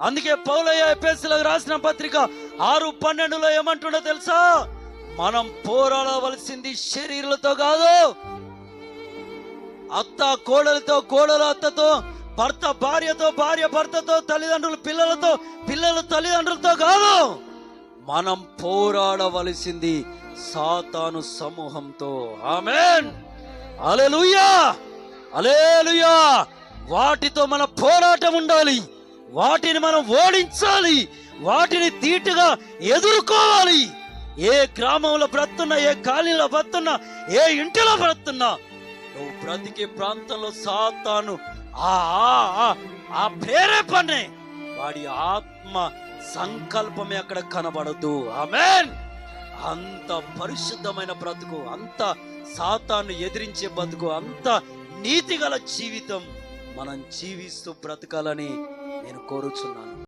అందుకే పౌలయ్య ఎపిఎస్లకు రాసిన పత్రిక ఆరు పన్నెండులో ఏమంటుండో తెలుసా? మనం పోరాడవలసింది శరీరులతో కాదు అత్త కోడలతో కోడలు అత్తతో భర్త భార్యతో భార్య భర్తతో తల్లిదండ్రులు పిల్లలతో పిల్లలు తల్లిదండ్రులతో కాదు మనం పోరాడవలసింది సాతాను సమూహంతో. ఆమెన్. అలెలుయా అలేలుయా వాటితో మన పోరాటం ఉండాలి. వాటిని మనం ఓడించాలి. వాటిని తీటుగా ఎదుర్కోవాలి. ఏ గ్రామంలో బ్రతున్నా ఏ కాలనీలో బ్రతున్నా ఏ ఇంటిలో బ్రతున్నా నువ్వు బ్రతికే ప్రాంతంలో సాతాను ఆ ఆ- ప్రేరేపణే వాడి ఆత్మ సంకల్పమే అక్కడ కనబడదు. ఆమెన్. అంత పరిశుద్ధమైన బ్రతుకు అంత సాతాను ఎదిరించే బతుకు అంత నీతిగల జీవితం మనం జీవిస్తూ బ్రతకాలని నేను కోరుచున్నాను.